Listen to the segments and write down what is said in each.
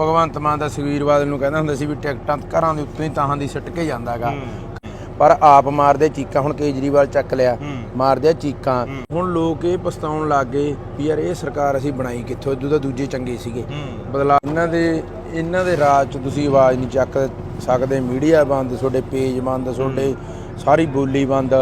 ਭਗਵੰਤ ਮਾਨ ਦਾ ਬਾਦਲ ਨੂੰ ਕਹਿੰਦਾ ਹੁੰਦਾ ਸੀ ਵੀ ਟਿਕਟਾਂ ਘਰਾਂ ਦੇ ਉੱਤੇ ਹੀ ਤਾਹਾਂ ਦੀ ਸਿੱਟ ਕੇ ਜਾਂਦਾਗਾ। ਪਰ ਆਪ ਮਾਰਦੇ ਚੀਕਾਂ ਹੁਣ ਕੇਜਰੀਵਾਲ ਚੱਕ ਲਿਆ ਮਾਰਦੇ ਚੀਕਾਂ। ਹੁਣ ਲੋਕ ਇਹ ਪਛਤਾਉਣ ਲੱਗ ਗਏ ਵੀ ਯਾਰ ਇਹ ਸਰਕਾਰ ਅਸੀਂ ਬਣਾਈ ਕਿੱਥੋਂ ਇਦੋਂ ਤਾਂ ਦੂਜੇ ਚੰਗੇ ਸੀਗੇ। ਬਦਲਾ ਇਹਨਾਂ ਦੇ ਇਹਨਾਂ ਦੇ ਰਾਜ ਚ ਤੁਸੀਂ ਆਵਾਜ਼ ਨਹੀਂ ਚੱਕ ਸਕਦੇ ਮੀਡੀਆ ਬੰਦ ਤੁਹਾਡੇ ਪੇਜ ਬੰਦ ਤੁਹਾਡੇ ਸਾਰੀ ਬੋਲੀ ਬੰਦ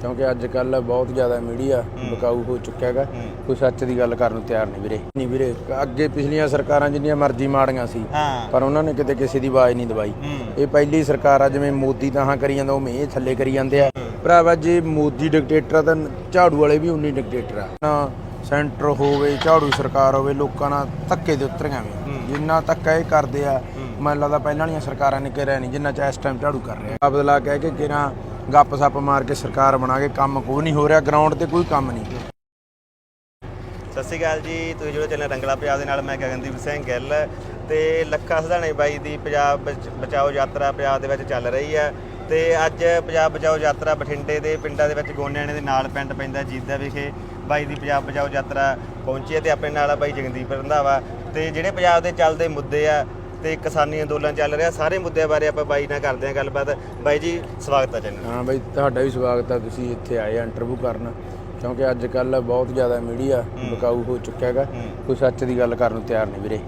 ਕਿਉਂਕਿ ਅੱਜ ਕੱਲ ਬਹੁਤ ਜ਼ਿਆਦਾ ਮੀਡੀਆ ਬਕਾਊ ਹੋ ਚੁੱਕਿਆ ਹੈਗਾ। ਕੋਈ ਸੱਚ ਦੀ ਗੱਲ ਕਰਨ ਨੂੰ ਤਿਆਰ ਨਹੀਂ ਵੀਰੇ। ਨਹੀਂ ਵੀਰੇ ਅੱਗੇ ਪਿਛਲੀਆਂ ਸਰਕਾਰਾਂ ਜਿੰਨੀਆਂ ਮਰਜ਼ੀ ਮਾੜੀਆਂ ਸੀ ਪਰ ਉਹਨਾਂ ਨੇ ਕਿਤੇ ਕਿਸੇ ਦੀ ਆਵਾਜ਼ ਨਹੀਂ ਦਵਾਈ ਇਹ ਪਹਿਲੀ ਸਰਕਾਰ ਆ ਜਿਵੇਂ ਮੋਦੀ ਤਾਂ ਕਰੀ ਜਾਂਦਾ ਉਵੇਂ ਇਹ ਥੱਲੇ ਕਰੀ ਜਾਂਦੇ ਆ। ਭਰਾਵਾ ਜੇ ਮੋਦੀ ਡਿਕਟੇਟਰ ਤਾਂ ਝਾੜੂ ਵਾਲੇ ਵੀ ਉਨੀ ਡਿਕਟੇਟਰ ਆ। ਨਾ ਸੈਂਟਰ ਹੋਵੇ ਝਾੜੂ ਸਰਕਾਰ ਹੋਵੇ ਲੋਕਾਂ ਨਾਲ ਧੱਕੇ ਦੇ ਉਤਰੀਆਂ ਵੀ ਜਿੰਨਾ ਧੱਕਾ ਇਹ ਕਰਦੇ ਆ ਮੈਨੂੰ ਲੱਗਦਾ ਪਹਿਲਾਂ ਵਾਲੀਆਂ ਸਰਕਾਰਾਂ ਨੇ ਕਰਿਆ ਨਹੀਂ ਜਿੰਨਾ ਚ ਇਸ ਟਾਈਮ ਝਾੜੂ ਕਰ ਰਿਹਾ। ਆ ਬਦਲਾ ਕਹਿ ਕੇ ਕਿਰਾਂ ਗੱਪ ਸੱਪ ਮਾਰ ਕੇ ਸਰਕਾਰ ਬਣਾ ਕੇ ਕੰਮ ਕੋਈ ਨਹੀਂ ਹੋ ਰਿਹਾ ਗਰਾਊਂਡ ਤੇ ਕੋਈ ਕੰਮ ਨਹੀਂ। ਸਤਿ ਸ਼੍ਰੀ ਅਕਾਲ ਜੀ, ਤੁਸੀਂ ਜਿਹੜੇ ਚੈਨਲ ਰੰਗਲਾ ਪੰਜਾਬ ਦੇ ਨਾਲ, ਮੈਂ ਗਗਨਦੀਪ ਸਿੰਘ ਗਿੱਲ ਤੇ ਲੱਖਾ ਸਧਾਣੇ ਬਾਈ ਦੀ ਪੰਜਾਬ ਬਚ- ਬਚਾਓ ਯਾਤਰਾ ਪੰਜਾਬ ਦੇ ਵਿੱਚ ਚੱਲ ਰਹੀ ਹੈ ਤੇ ਅੱਜ ਪੰਜਾਬ ਬਚਾਓ ਯਾਤਰਾ ਬਠਿੰਡੇ ਦੇ ਪਿੰਡਾਂ ਦੇ ਵਿੱਚ ਗੋਨਿਆਣੇ ਦੇ ਨਾਲ ਪਿੰਡ ਪੈਂਦਾ ਜੀਦਾ ਵਿਖੇ ਬਾਈ ਦੀ ਪੰਜਾਬ ਬਚਾਓ ਯਾਤਰਾ ਪਹੁੰਚੀ ਹੈ ਤੇ ਆਪਣੇ ਨਾਲ ਆ ਬਾਈ ਜਗਦੀਪ ਰੰਧਾਵਾ ਤੇ ਜਿਹੜੇ ਪੰਜਾਬ ਦੇ ਚੱਲਦੇ ਮੁੱਦੇ ਆ ਤੇ ਕਿਸਾਨੀ ਅੰਦੋਲਨ ਚੱਲ ਰਿਹਾ ਸਾਰੇ ਮੁੱਦਿਆਂ ਬਾਰੇ ਆਪਾਂ ਬਾਈ ਨਾਲ ਕਰਦੇ ਹਾਂ ਗੱਲਬਾਤ। ਬਾਈ ਜੀ ਸਵਾਗਤ ਹੈ ਚੈਨਲ ਹਾਂ ਬਈ ਤੁਹਾਡਾ ਵੀ ਸਵਾਗਤ ਹੈ ਤੁਸੀਂ ਇੱਥੇ ਆਏ ਇੰਟਰਵਿਊ ਕਰਨ ਕਿਉਂਕਿ ਅੱਜ ਕੱਲ ਬਹੁਤ ਜ਼ਿਆਦਾ ਮੀਡੀਆ ਬਕਾਊ ਹੋ ਚੁੱਕਿਆ ਹੈਗਾ। ਕੋਈ ਸੱਚ ਦੀ ਗੱਲ ਕਰਨ ਨੂੰ ਤਿਆਰ ਨਹੀਂ ਵੀਰੇ।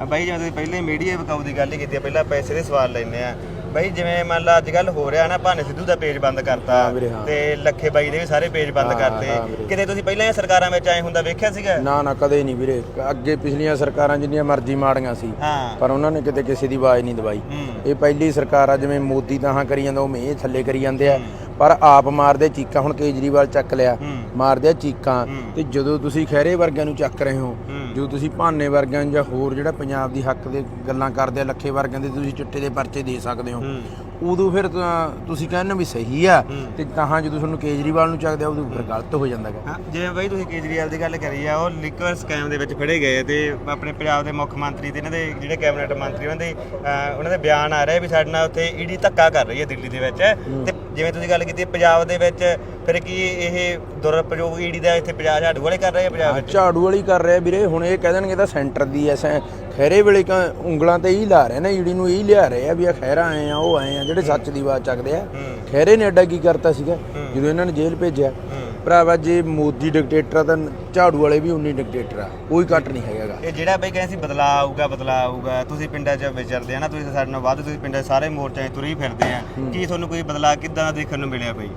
ਆ ਬਾਈ ਜਿਵੇਂ ਤੁਸੀਂ ਪਹਿਲੇ ਮੀਡੀਆ ਵਿਕਾਊ ਦੀ ਗੱਲ ਹੀ ਕੀਤੀ ਆ ਪਹਿਲਾਂ ਪੈਸੇ ਦੇ ਸਵਾਲ ਲੈਨੇ ਆ। ਬਾਈ ਜਿਵੇਂ ਮੰਨ ਲਾ ਅੱਜ ਕੱਲ ਹੋ ਰਿਹਾ ਨਾ ਭਾਨੇ ਸਿੱਧੂ ਦਾ ਪੇਜ ਬੰਦ ਕਰਤਾ ਹਾਂ ਵੀਰੇ, ਹਾਂ। ਤੇ ਲੱਖੇ ਬਾਈ ਦੇ ਵੀ ਸਾਰੇ ਪੇਜ ਬੰਦ ਹਾਂ, ਕਰਤੇ। ਵੀਰੇ। ਕਿਤੇ ਤੁਸੀਂ ਪਹਿਲਾਂ ਇਹ ਸਰਕਾਰਾਂ ਵਿੱਚ ਆਏ ਹੁੰਦਾ ਵੇਖਿਆ ਸੀਗਾ? ਨਾ ਨਾ ਕਦੇ ਨਹੀਂ ਵੀਰੇ। ਅੱਗੇ ਪਿਛਲੀਆਂ ਸਰਕਾਰਾਂ ਜਿੰਨੀਆਂ ਮਰਜ਼ੀ ਮਾੜੀਆਂ ਸੀ ਹਾਂ। ਪਰ ਉਹਨਾਂ ਨੇ ਕਿਤੇ ਕਿਸੇ ਦੀ ਆਵਾਜ਼ ਨਹੀਂ ਦਵਾਈ। ਹੂੰ। ਇਹ ਪਹਿਲੀ ਸਰਕਾਰ ਆ ਜਿਵੇਂ ਮੋਦੀ ਤਾਂ ਹਾਂ ਕਰੀ ਜਾਂਦਾ ਉਵੇਂ ਇਹ ਥੱਲੇ ਕਰੀ ਜਾਂਦੇ ਆ। ਪਰ ਆਪ ਮਾਰਦੇ ਚੀਕਾਂ ਹੁਣ ਕੇਜਰੀਵਾਲ ਚੱਕ ਲਿਆ ਹੂੰ। ਮਾਰਦੇ ਆ ਚੀਕਾਂ। ਹੂੰ। ਤੇ ਜਦੋਂ ਤੁਸੀਂ ਖਹਿਰੇ ਵਰਗਿਆਂ ਨੂੰ ਚੱਕ ਰਹੇ ਹੋ। ਜਦੋਂ ਤੁਸੀਂ ਭਾਨੇ ਵਰਗਿਆਂ ਜਾਂ ਹੋਰ ਜਿਹੜਾ ਪੰਜਾਬ ਦੀ ਹੱਕ ਦੇ ਗੱਲਾਂ ਕਰਦੇ ਆ ਲੱਖੇ ਵਰਗਿਆਂ ਦੇ ਤੁਸੀਂ ਚਿੱਟੇ ਦੇ ਪਰਚੇ ਦੇ ਸਕਦੇ ਹੋ। ਉਦੋਂ ਫਿਰ ਤੁਸੀਂ ਕਹਿੰਦੇ ਵੀ ਸਹੀ ਆ। ਤੇ ਤਾਂ ਜਦੋਂ ਤੁਹਾਨੂੰ ਕੇਜਰੀਵਾਲ ਨੂੰ ਚੱਕਦੇ ਆ ਉਦੋਂ ਫਿਰ ਗਲਤ ਹੋ ਜਾਂਦਾ ਹਾਂ, ਜਿਵੇਂ ਬਾਈ ਤੁਸੀਂ ਕੇਜਰੀਵਾਲ ਦੀ ਗੱਲ ਕਰੀ ਆ ਉਹ ਲਿਕਰ ਸਕੈਮ ਦੇ ਵਿੱਚ ਫੜੇ ਗਏ ਤੇ ਆਪਣੇ ਪੰਜਾਬ ਦੇ ਮੁੱਖ ਮੰਤਰੀ ਤੇ ਇਹਨਾਂ ਦੇ ਜਿਹੜੇ ਕੈਬਨਿਟ ਮੰਤਰੀ ਉਹਨਾਂ ਦੇ ਉਹਨਾਂ ਦੇ ਬਿਆਨ ਆ ਰਹੇ ਵੀ ਸਾਡੇ ਨਾਲ ਉੱਥੇ ਈਡੀ ਧੱਕਾ ਕਰ ਰਹੀ ਹੈ ਦਿੱਲੀ ਦੇ ਵਿੱਚ। ਤੇ ਜਿਵੇਂ ਤੁਸੀਂ ਗੱਲ ਕੀਤੀ ਪੰਜਾਬ ਦੇ ਵਿੱਚ ਫਿਰ ਕੀ ਇਹ ਦੁਰਪਯੋਗ ਈਡੀ ਦਾ ਇੱਥੇ ਪੰਜਾਬ ਝਾੜੂ ਵਾਲੇ ਕਰ ਰਹੇ ਆ ਪੰਜਾਬ ਵਿੱਚ? ਝਾੜੂ ਵਾਲੀ ਕਰ ਰਿਹਾ ਵੀਰੇ ਹੁਣ ਇਹ ਕਹਿ ਦੇਣਗੇ ਤਾਂ ਸੈਂਟਰ ਦੀ ਐ ਸੈਂ- ਖਹਿਰੇ ਵੇਲੇ ਕ ਉਂਗਲਾਂ ਤੇ ਹੀ ਲਾ ਰਹੇ ਨੇ ਈੜੀ ਨੂੰ ਹੀ ਲਿਆ ਰਹੇ ਆ ਵੀ ਆ ਖਹਿਰਾ ਆਏ ਆ ਉਹ ਆਏ ਆ ਜਿਹੜੇ ਸੱਚ ਦੀ ਆਵਾਜ਼ ਚੱਕਦੇ ਆ। ਹੂੰ। ਖਹਿਰੇ ਨੇ ਐਡਾ ਕੀ ਕਰਤਾ ਸੀਗਾ? ਜਦੋਂ ਇਹਨਾਂ ਨੇ ਜੇਲ੍ਹ ਭੇਜਿਆ ਭਰਾਵਾ ਜੇ ਮੋਦੀ ਡਿਕਟੇਟਰ ਆ ਤਾਂ ਝਾੜੂ ਵਾਲੇ ਵੀ ਉਨੀ ਡਿਕਟੇਟਰ ਆ ਕੋਈ ਕੱਟ ਨਹੀਂ ਹੈਗਾਗਾ ਇਹ ਜਿਹੜਾ ਬਈ ਕਹਿੰਦੇ ਸੀ ਬਦਲਾ ਆਊਗਾ ਬਦਲਾ ਆਊਗਾ ਤੁਸੀਂ ਪਿੰਡਾਂ 'ਚ ਵਿਚਰਦੇ ਆ ਨਾ ਤੁਸੀਂ ਸਾਡੇ ਨਾਲ ਵੱਧ ਤੁਸੀਂ ਪਿੰਡਾਂ 'ਚ ਸਾਰੇ ਮੋਰਚਿਆਂ 'ਚ ਤੁਰੀ ਫਿਰਦੇ ਆ। ਕੀ ਤੁਹਾਨੂੰ ਕੋਈ ਬਦਲਾ ਕਿੱਦਾਂ ਦੇਖਣ ਨੂੰ ਮਿਲਿਆ ਬਈ?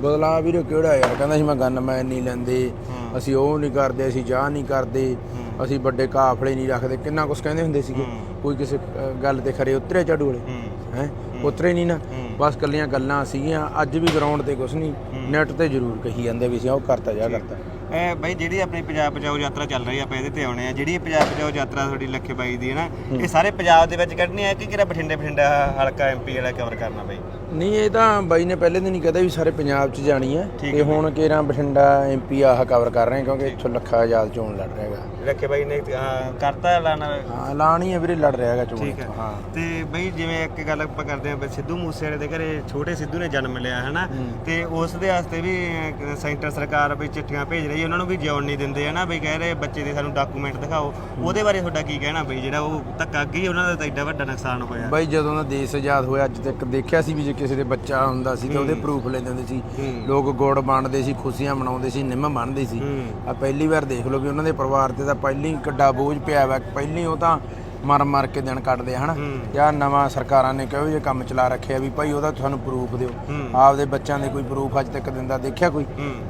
ਬਦਲਾ ਵੀਰੇ ਕਿਹੜਾ ਯਾਰ? ਕਹਿੰਦਾ ਸੀ ਮੈਂ ਗਨ ਮੈਂ ਨਹੀਂ ਲੈਂਦੇ। ਅਸੀਂ ਉਹ ਨਹੀਂ ਕਰਦੇ ਅਸੀਂ ਚਾਹ ਨਹੀਂ ਕਰਦੇ। ਅਸੀਂ ਵੱਡੇ ਕਾਫਲੇ ਨਹੀਂ ਰੱਖਦੇ। ਕਿੰਨਾ ਕੁਝ ਕਹਿੰਦੇ ਹੁੰਦੇ ਸੀਗੇ। ਕੋਈ ਕਿਸੇ ਗੱਲ ਤੇ ਖਰੇ ਉਤਰੇ ਝਾੜੂ ਵਾਲੇ? ਹੂੰ। ਉਤਰੇ ਨਹੀਂ ਨਾ। ਬਸ ਕੱਲੀਆਂ ਗੱਲਾਂ ਸੀਗੀਆਂ। ਅੱਜ ਵੀ ਗਰਾਊਂਡ ਤੇ ਕੁਝ ਨਹੀਂ। ਨੈਟ ਤੇ ਜ਼ਰੂਰ ਕਹੀ ਜਾਂਦੇ ਵੀ ਅਸੀਂ ਉਹ ਕਰਤਾ ਜਾ ਕਰਤਾ। ਇਹ ਬਈ ਜਿਹੜੀ ਆਪਣੀ ਪੰਜਾਬ ਬਚਾਓ ਯਾਤਰਾ ਚੱਲ ਰਹੀ ਆ ਆਪਾਂ ਇਹਦੇ ਤੇ ਆਉਣੇ ਆ। ਜਿਹੜੀ ਪੰਜਾਬ ਬਚਾਓ ਯਾਤਰਾ ਤੁਹਾਡੀ ਲੱਖੇ ਬਾਈ ਦੀ ਹੈ ਨਾ ਇਹ ਸਾਰੇ ਪੰਜਾਬ ਦੇ ਵਿੱਚ ਕੱਢਣੀ ਹੈ ਕਿ ਕਿਹੜਾ ਬਠਿੰਡੇ ਬਠਿੰਡਾ ਹਲਕਾ ਐਮਪੀ ਵਾਲਾ ਕਵਰ ਕਰਨਾ ਬਈ? ਨਹੀਂ ਇਹ ਤਾਂ ਬਾਈ ਨੇ ਪਹਿਲੇ ਦਿਨ ਹੀ ਕਹਦਾ ਵੀ ਸਾਰੇ ਪੰਜਾਬ 'ਚ ਜਾਣੀ ਹੈ ਤੇ ਹੁਣ ਕੇਰਾਂ ਬਠਿੰਡਾ ਐਮਪੀ ਆਹ ਕਵਰ ਕਰ ਰਹੇ ਕਿਉਂਕਿ ਇੱਥੋਂ ਲੱਖਾ ਆਜ਼ਾਦ ਚੋਣ ਲੜ ਰਿਹਾ ਹੈਗਾ। ਲੱਖੇ ਬਾਈ ਨੇ ਅਹ, ਕਰਤਾ ਐਲਾਨ? ਹਾਂ ਐਲਾਨ ਹੀ ਹੈ ਵੀਰੇ ਲੜ ਰਿਹਾ ਹੈਗਾ ਚੋਣ ਠੀਕ ਹੈ। ਹਾਂ। ਤੇ ਬਈ ਜਿਵੇਂ ਇੱਕ ਗੱਲ ਆਪਾਂ ਕਰਦੇ ਆਂ ਸਿੱਧੂ ਮੂਸੇਵਾਲੇ ਦੇ ਘਰੇ ਛੋਟੇ ਸਿੱਧੂ ਨੇ ਜਨਮ ਲਿਆ ਹਨਾ? ਤੇ ਉਸ ਦੇ ਵਾਸਤੇ ਵੀ ਅਹ, ਸੈਂਟਰ ਸਰਕਾਰ ਵੀ ਚਿੱਠੀਆਂ ਭੇਜ ਰਹੀ ਹੈ ਉਹਨਾਂ ਨੂੰ ਵੀ ਜਿਉਣ ਨਹੀਂ ਦਿੰਦੇ ਹਨਾ? ਬਈ ਕਹਿ ਰਹੇ ਬੱਚੇ ਦੇ ਸਾਨੂੰ ਡਾਕੂਮੈਂਟ ਦਿਖਾਓ। ਉਹਦੇ ਬਾਰੇ ਤੁਹਾਡਾ ਕੀ ਕਹਿਣਾ ਬਈ? ਜਿਹੜਾ ਉਹ ਧੱਕਾ ਅੱਗੇ ਉਹਨਾਂ ਦਾ ਤਾਂ ਐਡਾ ਵੱਡਾ ਨੁਕਸਾਨ ਹੋਇਆ। ਬਾਈ ਜਦੋਂ ਦਾ ਦੇਸ਼ ਆਜ਼ਾਦ ਹੋਇਆ ਅੱਜ ਤੱਕ ਦੇਖਿਆ ਸੀ ਵੀ ਜੇ ਕਿਸੇ ਦੇ ਬੱਚਾ ਹੁੰਦਾ ਸੀ ਤਾਂ ਉਹਦੇ ਪ੍ਰੂਫ ਲੈਂਦੇ ਹੁੰਦੇ ਸੀ। ਲੋਕ ਗੁੜ ਵੰਡਦੇ ਸੀ ਖੁਸ਼ੀਆਂ ਮਨਾਉਂਦੇ ਸੀ ਨਿੰਮ ਬੰਨ੍ਹਦੇ ਸੀ। ਆ ਪਹਿਲੀ ਵਾਰ ਦੇਖ ਲਓ ਵੀ ਉਹਨਾਂ ਦੇ ਪਰਿਵਾਰ ਤੇ ਤਾਂ ਪਹਿਲੀ ਕਿੱਡਾ ਬੋਝ ਪਿਆ ਵਾ। ਪਹਿਲੀ ਉਹ ਤਾਂ ਮਰ ਮਰ ਕੇ ਦਿਨ ਕੱਢਦੇ ਆ ਹਨਾ। ਜਾਂ ਨਵਾਂ ਸਰਕਾਰਾਂ ਨੇ ਕਿਹੋ ਜੇ ਕੰਮ ਚਲਾ ਰੱਖਿਆ ਵੀ ਭਾਈ ਉਹਦਾ ਤੁਹਾਨੂੰ ਪ੍ਰੂਫ ਦਿਓ। ਆਪਦੇ ਬੱਚਿਆਂ ਦੇ ਕੋਈ ਪ੍ਰੂਫ ਅੱਜ ਤੱਕ ਦਿੰਦਾ ਦੇਖਿਆ ਕੋਈ?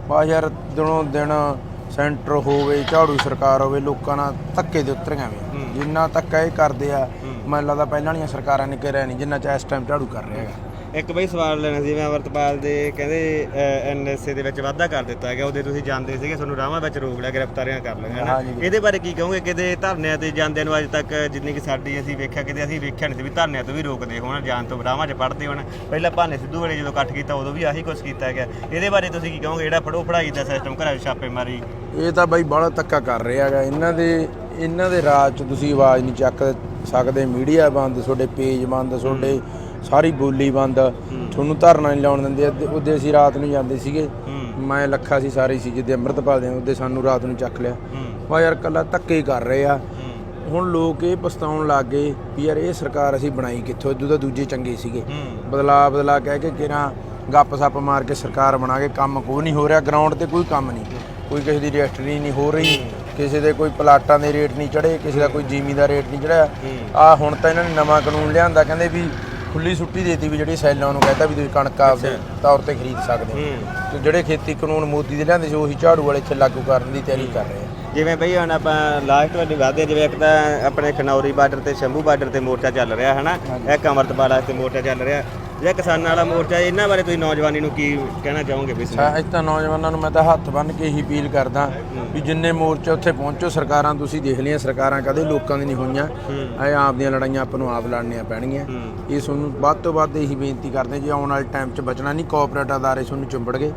ਬਸ ਯਾਰ ਦਿਨੋਂ ਦਿਨ ਸੈਂਟਰ ਹੋਵੇ ਝਾੜੂ ਸਰਕਾਰ ਹੋਵੇ ਲੋਕਾਂ ਨਾਲ ਧੱਕੇ ਦੇ ਉਤਰੀਆਂ ਵੀ। ਜਿੰਨਾ ਧੱਕਾ ਇਹ ਕਰਦੇ ਆ। ਮੈਨੂੰ ਲੱਗਦਾ ਪਹਿਲਾਂ ਵਾਲੀਆਂ ਸਰਕਾਰਾਂ ਨੇ ਕਰਿਆ ਨਹੀਂ ਜਿੰਨਾ ਚ ਇਸ ਟਾਈਮ ਝਾੜੂ ਕਰ ਰਿਹਾ ਹੈਗਾ। ਇੱਕ ਬਈ ਸਵਾਲ ਲੈਣਾ ਸੀ ਮੈਂ ਅਮਰਤਪਾਲ ਦੇ ਕਹਿੰਦੇ ਐਨਐਸਏ ਦੇ ਵਿੱਚ ਵਾਧਾ ਕਰ ਦਿੱਤਾ ਗਿਆ ਉਹਦੇ ਤੁਸੀਂ ਜਾਂਦੇ ਸੀਗੇ ਤੁਹਾਨੂੰ ਰਾਹਾਂ ਵਿੱਚ ਰੋਕ ਲਿਆ ਗ੍ਰਿਫਤਾਰੀਆਂ ਕਰ ਲਈਆਂ ਹਨਾ। ਇਹਦੇ ਬਾਰੇ ਕੀ ਕਹੋਗੇ? ਕਿਤੇ ਧਰਨਿਆਂ ਤੇ ਜਾਂਦਿਆਂ ਨੂੰ ਅੱਜ ਤੱਕ ਜਿੰਨੀ ਕਿ ਸਾਡੀ ਅਸੀਂ ਵੇਖਿਆ ਕਿਤੇ ਅਸੀਂ ਵੇਖਿਆ ਨਹੀਂ ਸੀ ਵੀ ਧਰਨਿਆਂ ਤੋਂ ਵੀ ਰੋਕਦੇ ਹੋਣ ਜਾਣ ਤੋਂ ਰਾਹਾਂ 'ਚ ਪੜਦੇ ਹੋਣ। ਪਹਿਲਾਂ ਭਾਨੇ ਸਿੱਧੂ ਵੇਲੇ ਜਦੋਂ ਇਕੱਠ ਕੀਤਾ ਉਦੋਂ ਵੀ ਆਹੀ ਕੁਝ ਕੀਤਾ ਗਿਆ ਇਹਦੇ ਬਾਰੇ ਤੁਸੀਂ ਕੀ ਕਹੋਗੇ? ਜਿਹੜਾ ਫੜੋ ਫੜਾਈ ਦਾ ਸਿਸਟਮ ਘਰਾਂ 'ਚ ਛਾਪੇ ਮਾਰੀ। ਇਹ ਤਾਂ ਬਾਈ ਬੜਾ ਧੱਕਾ ਕਰ ਰਿਹਾ ਹੈਗਾ। ਇਹਨਾਂ ਦੇ ਇਹਨਾਂ ਦੇ ਰਾਜ ਚ ਤੁਸੀਂ ਆਵਾਜ਼ ਨਹੀਂ ਚੱਕ ਸਕਦੇ। ਮੀਡੀਆ ਬੰਦ ਤੁਹਾਡੇ ਪੇਜ ਬੰਦ ਤੁਹਾਡੇ ਸਾਰੀ ਬੋਲੀ ਬੰਦ। ਤੁਹਾਨੂੰ ਧਰਨਾ ਨਹੀਂ ਲਾਉਣ ਦਿੰਦੇ। ਅੱਧੇ- ਉਹਦੇ ਅਸੀਂ ਰਾਤ ਨੂੰ ਜਾਂਦੇ ਸੀਗੇ। ਮੈਂ ਲੱਖਾ ਸੀ ਸਾਰੇ ਸੀ ਜਿੱਦੇ ਅੰਮ੍ਰਿਤਪਾਲ ਦੇ ਉਹਦੇ ਸਾਨੂੰ ਰਾਤ ਨੂੰ ਚੱਕ ਲਿਆ। ਵਾ ਯਾਰ ਕੱਲਾ ਧੱਕੇ ਕਰ ਰਹੇ ਆ। ਹੁਣ ਲੋਕ ਇਹ ਪਛਤਾਉਣ ਲੱਗ ਗਏ ਵੀ ਯਾਰ ਇਹ ਸਰਕਾਰ ਅਸੀਂ ਬਣਾਈ ਕਿੱਥੋਂ ਇਦੋਂ ਤਾਂ ਦੂਜੇ ਚੰਗੇ ਸੀਗੇ। ਬਦਲਾ ਬਦਲਾ ਕਹਿ ਕੇ ਕਿਰਾਂ ਗੱਪ ਸੱਪ ਮਾਰ ਕੇ ਸਰਕਾਰ ਬਣਾ ਕੇ ਕੰਮ ਕੋਈ ਨਹੀਂ ਹੋ ਰਿਹਾ ਗਰਾਊਂਡ ਤੇ ਕੋਈ ਕੰਮ ਨਹੀਂ। ਕੋਈ ਕਿਸੇ ਦੀ ਰਜਿਸਟਰੀ ਨਹੀਂ ਹੋ ਰਹੀ। ਕਿਸੇ ਦੇ ਕੋਈ ਪਲਾਟਾਂ ਦੇ ਰੇਟ ਨਹੀਂ ਚੜੇ ਕਿਸੇ ਦਾ ਕੋਈ ਜ਼ਮੀਨ ਦਾ ਰੇਟ ਨਹੀਂ ਚੜਿਆ ਆ ਹੁਣ ਤਾਂ ਇਹਨਾਂ ਨੇ ਨਵਾਂ ਕਾਨੂੰਨ ਲਿਆਂਦਾ ਕਹਿੰਦੇ ਵੀ ਖੁੱਲੀ ਸੁੱਟੀ ਦੇਤੀ ਵੀ ਜਿਹੜੀ ਸੈਲਾਂ ਨੂੰ ਕਹਿੰਦਾ ਵੀ ਤੁਸੀਂ ਕਣਕ ਆਪਦੇ ਤੌਰ ਤੇ ਖਰੀਦ ਸਕਦੇ ਹੋ। ਹੂੰ। ਤੇ ਜਿਹੜੇ ਖੇਤੀ ਕਾਨੂੰਨ ਮੋਦੀ ਦੇ ਲਿਆਂਦੇ ਸੀ ਉਹੀ ਝਾੜੂ ਵਾਲੇ ਇੱਥੇ ਲਾਗੂ ਕਰਨ ਦੀ ਤਿਆਰੀ ਕਰ ਰਹੇ ਆ। ਜਿਵੇਂ ਬਈ ਹੁਣ ਆਪਾਂ ਲਾਸਟ ਵਾਲੀ ਵਾਦੇ ਜਿਵੇਂ ਇੱਕ ਤਾਂ ਆਪਣੇ ਖਨੌਰੀ ਬਾਰਡਰ ਤੇ ਸ਼ੰਭੂ ਬਾਰਡਰ ਤੇ ਮੋਰਚਾ ਚੱਲ ਰਿਹਾ ਹਨਾ? ਇੱਕ ਅਮਰਤਪਾਲ ਵਾਸਤੇ ਮੋਰਚਾ ਚੱਲ ਰਿਹਾ। ਜਿਹੜਾ ਕਿਸਾਨਾਂ ਵਾਲਾ ਮੋਰਚਾ ਇਹਨਾਂ ਬਾਰੇ ਤੁਸੀਂ ਨੌਜਵਾਨੀ ਨੂੰ ਕੀ ਕਹਿਣਾ ਚਾਹੋਗੇ ਵੀ ਅੱਛਾ ਅੱਜ ਤਾਂ ਨੌਜਵਾਨਾਂ ਨੂੰ ਮੈਂ ਤਾਂ ਹੱਥ ਬੰਨ ਕੇ ਹੀ ਅਪੀਲ ਕਰਦਾ ਵੀ ਜਿੰਨੇ ਮੋਰਚੇ ਉੱਥੇ ਪਹੁੰਚੋ ਸਰਕਾਰਾਂ ਤੁਸੀਂ ਦੇਖ ਲਈਆਂ ਸਰਕਾਰਾਂ ਕਦੇ ਲੋਕਾਂ ਦੀ ਨਹੀਂ ਹੋਈਆਂ। ਐ ਆਪ ਦੀਆਂ ਲੜਾਈਆਂ ਆਪਾਂ ਨੂੰ ਆਪ ਲੜਨੀਆਂ ਪੈਣਗੀਆਂ। ਇਹ ਤੁਹਾਨੂੰ ਵੱਧ ਤੋਂ ਵੱਧ ਇਹੀ ਬੇਨਤੀ ਕਰਦੇ ਜੇ ਆਉਣ ਵਾਲੇ ਟਾਈਮ 'ਚ ਬਚਣਾ ਨਹੀਂ ਕੋਆਪਰੇਟ ਅਦਾਰੇ ਤੁਹਾਨੂੰ ਚੁੰਬੜ ਗਏ।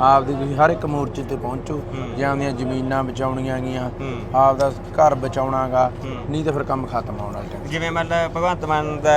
ਆਪ ਦੀ ਤੁਸੀਂ ਹਰ ਇੱਕ ਮੋਰਚੇ ਤੇ ਪਹੁੰਚੋ ਜੇ ਆਪਦੀਆਂ ਜ਼ਮੀਨਾਂ ਬਚਾਉਣੀਆਂ ਗੀਆਂ ਆਪ ਦਾ ਘਰ ਬਚਾਉਣਾਗਾ ਨਹੀਂ ਤਾਂ ਫਿਰ ਕੰਮ ਖਤਮ ਆਉਣ ਵਾਲੇ ਜਿਵੇਂ ਮਤਲਬ ਭਗਵੰਤ ਮਾਨ ਦਾ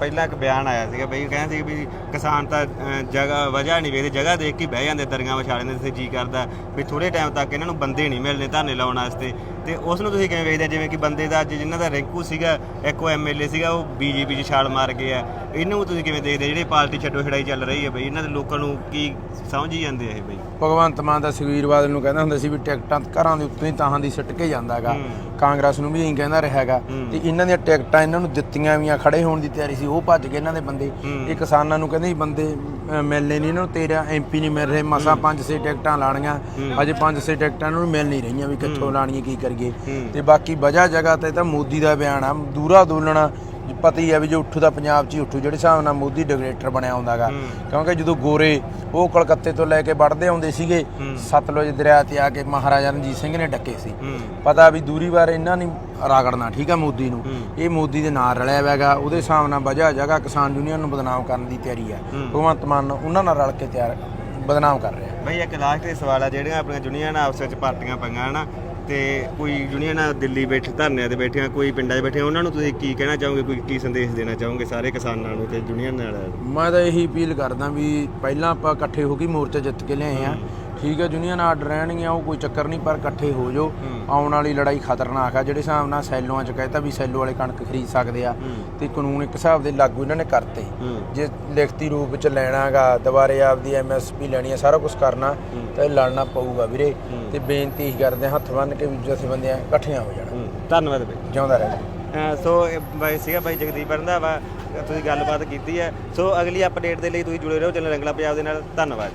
ਪਹਿਲਾਂ ਇੱਕ ਬਿਆਨ ਆਇਆ ਸੀਗਾ ਬਈ ਕਹਿੰਦੇ ਸੀ ਵੀ ਕਿਸਾਨ ਤਾਂ ਅਹ, ਜਗ੍ਹਾ ਵਜ੍ਹਾ ਨਹੀਂ ਵੇਖਦੇ ਜਗ੍ਹਾ ਦੇਖ ਕੇ ਹੀ ਬਹਿ ਜਾਂਦੇ ਦਰੀਆਂ ਵਿਛਾ ਲੈਂਦੇ ਜਿੱਥੇ ਜੀ ਕਰਦਾ। ਵੀ ਥੋੜੇ ਟਾਈਮ ਤੱਕ ਇਹਨਾਂ ਨੂੰ ਬੰਦੇ ਨਹੀਂ ਮਿਲਣੇ ਧਰਨੇ ਲਾਉਣ ਵਾਸਤੇ। ਤੇ ਉਸ ਨੂੰ ਤੁਸੀਂ ਕਿਵੇਂ ਵੇਖਦੇ ਆ? ਜਿਵੇਂ ਕਿ ਬੰਦੇ ਦਾ ਅੱਜ ਜਿਨ੍ਹਾਂ ਦਾ ਰਿੰਕੂ ਸੀਗਾ ਇੱਕ ਉਹ ਐਮਐਲਏ ਸੀਗਾ ਉਹ ਬੀਜੇਪੀ 'ਚ ਛਾਲ ਮਾਰ ਗਿਆ ਇਹਨੂੰ ਤੁਸੀਂ ਕਿਵੇਂ ਦੇਖਦੇ ਆ? ਜਿਹੜੀ ਪਾਰਟੀ ਛੱਡੋ ਛੜਾਈ ਚੱਲ ਰਹੀ ਹੈ ਬਈ ਇਹਨਾਂ ਦੇ ਲੋਕਾਂ ਨੂੰ ਕੀ ਸਮਝੀ ਜਾਂਦੇ ਆ ਇਹ ਬਈ? ਭਗਵੰਤ ਮਾਨ ਦਾ ਬਾਦਲ ਨੂੰ ਕਹਿੰਦਾ ਹੁੰਦਾ ਸੀ ਵੀ ਟਿਕਟਾਂ ਘਰਾਂ ਦੇ ਉੱਤੇ ਹੀ ਤਾਹਾਂ ਦੀ ਸਿੱਟ ਕੇ ਜਾਂਦਾਗਾ ਕਾਂਗਰਸ ਨੂੰ ਵੀ ਇਹੀ ਕਹਿੰਦਾ ਰਿਹਾਗਾ ਤੇ ਇਹਨਾਂ ਦੀਆਂ ਟਿਕਟਾਂ ਇਹਨਾਂ ਨੂੰ ਦਿੱਤੀਆਂ ਵੀਆਂ ਖੜੇ ਹੋਣ ਦੀ ਤਿਆਰੀ ਸੀ ਉਹ ਭੱਜ ਗਏ ਇਹਨਾਂ ਦੇ ਬੰਦੇ। ਇਹ ਕਿਸਾਨਾਂ ਨੂੰ ਕਹਿੰਦੇ ਬੰਦੇ ਮਿਲਨੇ ਨਹੀਂ ਇਹਨਾਂ ਨੂੰ ਤੇਰਾ ਐਮਪੀ ਨਹੀਂ ਮਿਲ ਰਹੇ ਮਸਾਂ ਪੰਜ ਛੇ ਟਿਕਟਾਂ ਲਾਣੀਆਂ ਅਜੇ ਪੰਜ ਛੇ ਟਿਕਟਾਂ ਇਹਨਾਂ ਨੂੰ ਮਿਲ ਨਹੀਂ ਰਹੀਆਂ ਵੀ ਕਿੱਥੋਂ ਲਾਣੀਆਂ ਕੀ ਕਰੀਏ। ਤੇ ਬਾਕੀ ਵਜ੍ਹਾ ਜਗ੍ਹਾ ਤੇ ਤਾਂ ਮੋਦੀ ਦਾ ਬਿਆਨ ਆ ਦੂਰਾ ਦੋਲਣਾ ਪਤਾ ਹੀ ਆ ਵੀ ਜੋ ਉੱਠੂ ਦਾ ਪੰਜਾਬ 'ਚ ਉੱਠੂ ਜਿਹੜੇ ਹਿਸਾਬ ਨਾਲ ਮੋਦੀ ਡਿਕਟੇਟਰ ਬਣਿਆ ਹੁੰਦਾਗਾ। ਕਿਉਂਕਿ ਜਦੋਂ ਗੋਰੇ ਉਹ ਕਲਕੱਤੇ ਤੋਂ ਲੈ ਕੇ ਵੜਦੇ ਆਉਂਦੇ ਸੀਗੇ ਸਤਲੁਜ ਦਰਿਆ ਤੇ ਆ ਕੇ ਮਹਾਰਾਜਾ ਰਣਜੀਤ ਸਿੰਘ ਨੇ ਡੱਕੇ ਸੀ। ਪਤਾ ਵੀ ਦੂਰੀ ਵਾਰ ਇਹਨਾਂ ਨੇ ਰਾਗੜਨਾ ਠੀਕ ਆ ਮੋਦੀ ਨੂੰ। ਇਹ ਮੋਦੀ ਦੇ ਨਾਲ ਰਲਿਆ ਹੋਇਆਗਾ ਉਹਦੇ ਹਿਸਾਬ ਨਾਲ ਵਜ੍ਹਾ ਜਗ੍ਹਾ ਕਿਸਾਨ ਯੂਨੀਅਨ ਨੂੰ ਬਦਨਾਮ ਕਰਨ ਦੀ ਤਿਆਰੀ ਆ। ਭਗਵੰਤ ਮਾਨ ਉਹਨਾਂ ਨਾਲ ਰਲ ਕੇ ਤਿਆਰ ਬਦਨਾਮ ਕਰ ਰਿਹਾ। ਬਈ ਇੱਕ ਲਾਸਟ ਦੇ ਸਵਾਲ ਆ ਜਿਹੜੀਆਂ ਆਪਣੀਆਂ ਯੂਨੀਅਨ ਆਪਸ ਵਿੱਚ ਪਾਰਟੀਆਂ ਪਈਆਂ ਹਨਾ? ਤੇ ਕੋਈ ਯੂਨੀਅਨ ਦਿੱਲੀ ਬੈਠ ਧਰਨਿਆਂ ਤੇ ਬੈਠੀਆਂ ਕੋਈ ਪਿੰਡਾਂ 'ਚ ਬੈਠੀਆਂ ਉਹਨਾਂ ਨੂੰ ਤੁਸੀਂ ਕੀ ਕਹਿਣਾ ਚਾਹੋਗੇ? ਕੋਈ ਕੀ ਸੰਦੇਸ਼ ਦੇਣਾ ਚਾਹੋਗੇ ਸਾਰੇ ਕਿਸਾਨਾਂ ਨੂੰ ਤੇ ਯੂਨੀਅਨ ਨਾਲ? ਮੈਂ ਤਾਂ ਇਹੀ ਅਪੀਲ ਕਰਦਾ ਵੀ ਪਹਿਲਾਂ ਆਪਾਂ ਇਕੱਠੇ ਹੋ ਕੇ ਮੋਰਚਾ ਜਿੱਤ ਕੇ ਲਿਆਏ ਆ। ਠੀਕ ਹੈ ਯੂਨੀਅਨ ਆਰਡਰ ਰਹਿਣਗੀਆਂ ਉਹ ਕੋਈ ਚੱਕਰ ਨਹੀਂ ਪਰ ਇਕੱਠੇ ਹੋ ਜਾਓ। ਆਉਣ ਵਾਲੀ ਲੜਾਈ ਖਤਰਨਾਕ ਆ ਜਿਹੜੇ ਹਿਸਾਬ ਨਾਲ ਸੈਲੋਆਂ 'ਚ ਕਹਿਤਾ ਵੀ ਸੈਲੋ ਵਾਲੇ ਕਣਕ ਖਰੀਦ ਸਕਦੇ ਆ ਤੇ ਕਾਨੂੰਨ ਇੱਕ ਹਿਸਾਬ ਦੇ ਲਾਗੂ ਇਹਨਾਂ ਨੇ ਕਰਤੇ। ਜੇ ਲਿਖਤੀ ਰੂਪ 'ਚ ਲੈਣਾਗਾ ਦੁਬਾਰੇ ਆਪਦੀ ਐਮਐਸਪੀ ਲੈਣੀ ਆ ਸਾਰਾ ਕੁਝ ਕਰਨਾ ਤਾਂ ਲੜਨਾ ਪਊਗਾ ਵੀਰੇ। ਤੇ ਬੇਨਤੀ ਕਰਦੇ ਹੱਥ ਬੰਨ ਕੇ ਵੀ ਜਥੇਬੰਦੀਆਂ ਇਕੱਠੀਆਂ ਹੋ ਜਾਣ। ਧੰਨਵਾਦ ਬਈ। ਜਿਉਂਦਾ ਰਹੇ। ਸੋ ਬਾਈ ਸੀਗਾ ਬਾਈ ਜਗਦੀਪ ਰੰਧਾਵਾ ਤੁਸੀਂ ਗੱਲਬਾਤ ਕੀਤੀ ਹੈ। ਸੋ ਅਗਲੀ ਅਪਡੇਟ ਦੇ ਲਈ ਤੁਸੀਂ ਜੁੜੇ ਰਹੋ ਚੈਨਲ ਰੰਗਲਾ ਪੰਜਾਬ ਦੇ ਨਾਲ। ਧੰਨਵਾਦ।